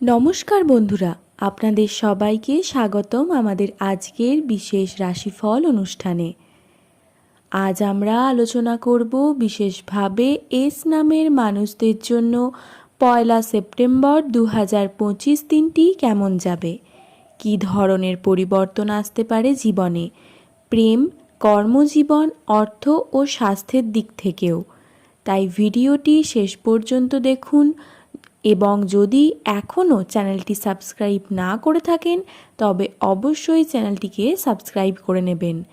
নমস্কার বন্ধুরা, আপনাদের সবাইকে স্বাগতম আমাদের আজকের বিশেষ রাশিফল অনুষ্ঠানে। আজ আমরা আলোচনা করব বিশেষভাবে এস নামের মানুষদের জন্য পয়লা সেপ্টেম্বর দু হাজার পঁচিশ দিনটি কেমন যাবে? কী ধরনের পরিবর্তন আসতে পারে জীবনে? প্রেম, কর্মজীবন, অর্থ ও স্বাস্থ্যের দিক থেকেও। তাই ভিডিওটি শেষ পর্যন্ত দেখুন এবং যদি এখনও চ্যানেলটি সাবস্ক্রাইব না করে থাকেন, তবে অবশ্যই চ্যানেলটিকে সাবস্ক্রাইব করে নেবেন।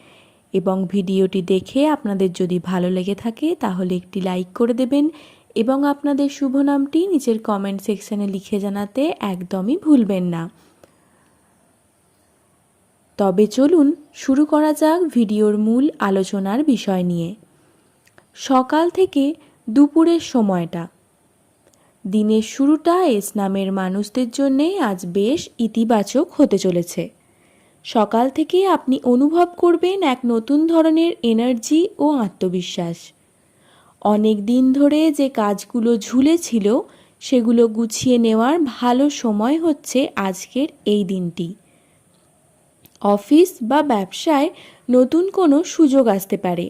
এবং ভিডিওটি দেখে আপনাদের যদি ভালো লেগে থাকে, তাহলে একটি লাইক করে দেবেন এবং আপনাদের শুভ নামটি নিচের কমেন্ট সেকশানে লিখে জানাতে একদমই ভুলবেন না। তবে চলুন শুরু করা যাক ভিডিওর মূল আলোচনার বিষয় নিয়ে। সকাল থেকে দুপুরের সময়টা। দিনের শুরুটা এস নামের মানুষদের জন্যে আজ বেশ ইতিবাচক হতে চলেছে। সকাল থেকে আপনি অনুভব করবেন এক নতুন ধরনের এনার্জি ও আত্মবিশ্বাস। অনেক দিন ধরে যে কাজগুলো ঝুলে ছিল সেগুলো গুছিয়ে নেওয়ার ভালো সময় হচ্ছে আজকের এই দিনটি। অফিস বা ব্যবসায় নতুন কোনো সুযোগ আসতে পারে।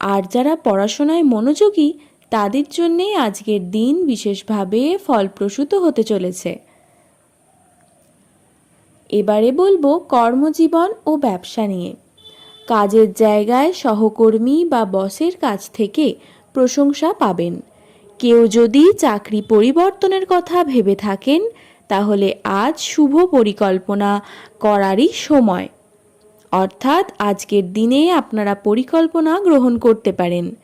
আর যারা পড়াশোনায় মনোযোগী তাদের জন্যে আজকের দিন বিশেষভাবে ফলপ্রসূত হতে চলেছে। এবারে বলব কর্মজীবন ও ব্যবসা নিয়ে। কাজের জায়গায় সহকর্মী বা বসের কাছ থেকে প্রশংসা পাবেন। কেউ যদি চাকরি পরিবর্তনের কথা ভেবে থাকেন, তাহলে আজ শুভ পরিকল্পনা করারই সময়। অর্থাৎ আজকের দিনে আপনারা পরিকল্পনা গ্রহণ করতে পারেন।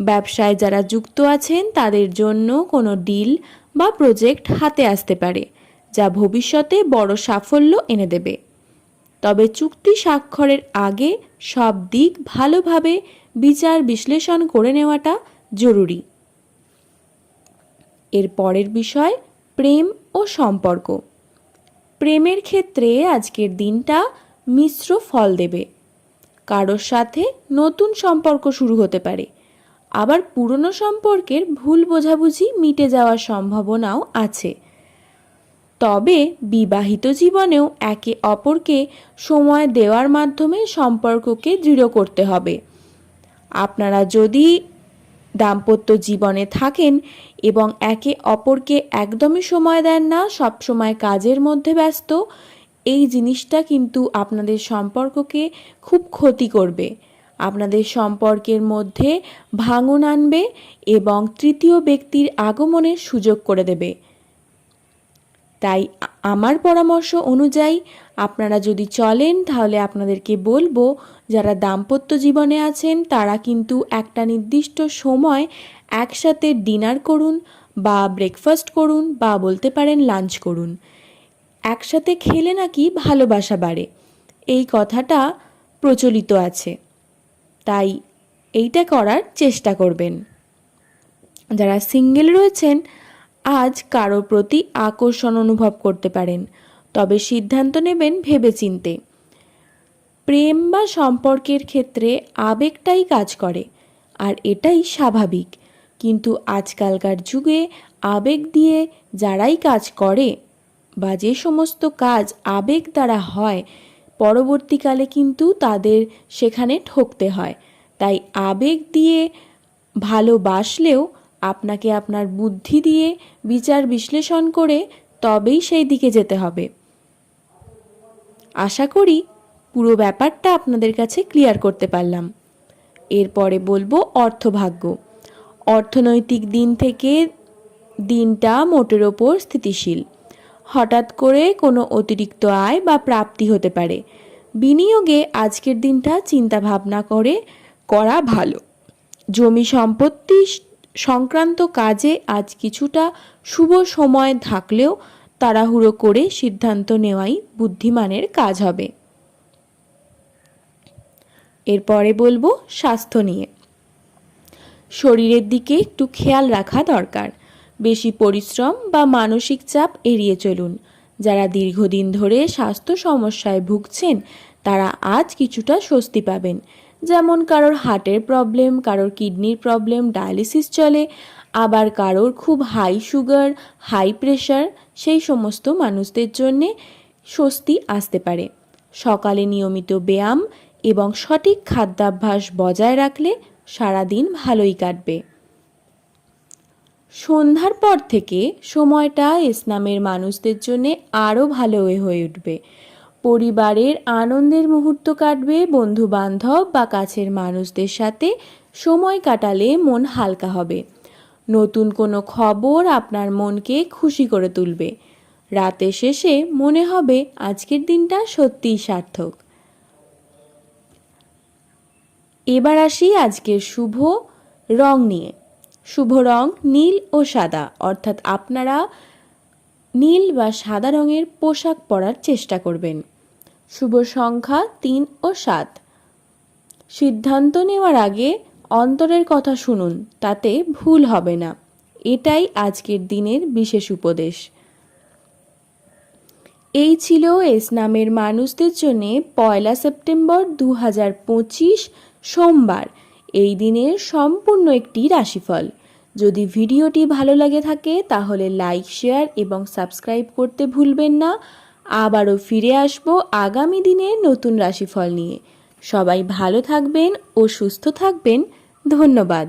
ব্যবসায় যারা যুক্ত আছেন, তাদের জন্য কোনো ডিল বা প্রজেক্ট হাতে আসতে পারে, যা ভবিষ্যতে বড় সাফল্য এনে দেবে। তবে চুক্তি স্বাক্ষরের আগে সব দিক ভালোভাবে বিচার বিশ্লেষণ করে নেওয়াটা জরুরি। এর পরের বিষয়, প্রেম ও সম্পর্ক। প্রেমের ক্ষেত্রে আজকের দিনটা মিশ্র ফল দেবে। কারোর সাথে নতুন সম্পর্ক শুরু হতে পারে আবার পুরনো সম্পর্কের ভুল বোঝাবুঝি মিটে যাওয়ার সম্ভাবনাও আছে। তবে বিবাহিত জীবনেও একে অপরকে সময় দেওয়ার মাধ্যমে সম্পর্ককে দৃঢ় করতে হবে। আপনারা যদি দাম্পত্য জীবনে থাকেন এবং একে অপরকে একদমই সময় দেন না সব সময় কাজের মধ্যে ব্যস্ত, এই জিনিসটা কিন্তু আপনাদের সম্পর্ককে খুব ক্ষতি করবে। আপনাদের সম্পর্কের মধ্যে ভাঙন আনবে এবং তৃতীয় ব্যক্তির আগমনের সুযোগ করে দেবে। তাই আমার পরামর্শ অনুযায়ী আপনারা যদি চলেন, তাহলে আপনাদেরকে বলব, যারা দাম্পত্য জীবনে আছেন, তারা কিন্তু একটা নির্দিষ্ট সময় একসাথে ডিনার করুন বা ব্রেকফাস্ট করুন বা বলতে পারেন লাঞ্চ করুন। একসাথে খেলে নাকি ভালোবাসা বাড়ে। এই কথাটা প্রচলিত আছে। তাই এইটা করার চেষ্টা করবেন। যারা সিঙ্গেল রয়েছেন, আজ কারও প্রতি আকর্ষণ অনুভব করতে পারেন, তবে সিদ্ধান্ত নেবেন ভেবেচিন্তে। প্রেম বা সম্পর্কের ক্ষেত্রে আবেগটাই কাজ করে, আর এটাই স্বাভাবিক। কিন্তু আজকালকার যুগে আবেগ দিয়ে যারাই কাজ করে, বা যে সমস্ত কাজ আবেগ দ্বারা হয় পরবর্তীকালে কিন্তু তাদের সেখানে ঠকতে হয়। তাই আবেগ দিয়ে ভালোবাসলেও আপনাকে আপনার বুদ্ধি দিয়ে বিচার বিশ্লেষণ করে তবেই সেই দিকে যেতে হবে। আশা করি পুরো ব্যাপারটা আপনাদের কাছে ক্লিয়ার করতে পারলাম। এরপরে বলব অর্থভাগ্য। অর্থনৈতিক দিন থেকে দিনটা মোটের ওপর স্থিতিশীল। হঠাৎ করে কোনো অতিরিক্ত আয় বা প্রাপ্তি হতে পারে। বিনিয়োগে আজকের দিনটা চিন্তা ভাবনা করে করা ভালো। জমি সম্পত্তি সংক্রান্ত কাজে আজ কিছুটা শুভ সময় থাকলেও তাড়াহুড়ো করে সিদ্ধান্ত নেওয়াই বুদ্ধিমানের কাজ হবে। এরপরে বলব স্বাস্থ্য নিয়ে। শরীরের দিকে একটু খেয়াল রাখা দরকার। বেশি পরিশ্রম বা মানসিক চাপ এড়িয়ে চলুন। যারা দীর্ঘদিন ধরে স্বাস্থ্য সমস্যায় ভুগছেন, তারা আজ কিছুটা স্বস্তি পাবেন। যেমন কারোর হার্টের প্রবলেম, কারোর কিডনির প্রবলেম, ডায়ালিসিস চলে, আবার কারোর খুব হাই সুগার, হাই প্রেশার, সেই সমস্ত মানুষদের জন্যে স্বস্তি আসতে পারে। সকালে নিয়মিত ব্যায়াম এবং সঠিক খাদ্যাভ্যাস বজায় রাখলে সারাদিন ভালোই কাটবে। সন্ধ্যার পর থেকে সময়টা ইসলামের মানুষদের জন্য আরও ভালো হয়ে উঠবে। পরিবারের আনন্দের মুহূর্ত কাটবে বন্ধু বান্ধব বা কাছের মানুষদের সাথে সময় কাটালে মন হালকা হবে। নতুন কোনো খবর আপনার মনকে খুশি করে তুলবে। রাতে শেষে মনে হবে আজকের দিনটা সত্যিই সার্থক। এবার আসি আজকের শুভ রং নিয়ে। শুভ রং নীল ও সাদা। অর্থাৎ আপনারা নীল বা সাদা রঙের পোশাক পরার চেষ্টা করবেন। শুভ সংখ্যা তিন ও সাত। সিদ্ধান্ত নেওয়ার আগে অন্তরের কথা শুনুন, তাতে ভুল হবে না। এটাই আজকের দিনের বিশেষ উপদেশ। এই ছিল এস নামের মানুষদের জন্য পয়লা সেপ্টেম্বর দু হাজার পঁচিশ সোমবার। এই দিনের সম্পূর্ণ একটি রাশিফল। যদি ভিডিওটি ভালো লাগে থাকে, তাহলে লাইক, শেয়ার এবং সাবস্ক্রাইব করতে ভুলবেন না। আবারও ফিরে আসব আগামী দিনে নতুন রাশিফল নিয়ে। সবাই ভালো থাকবেন ও সুস্থ থাকবেন। ধন্যবাদ।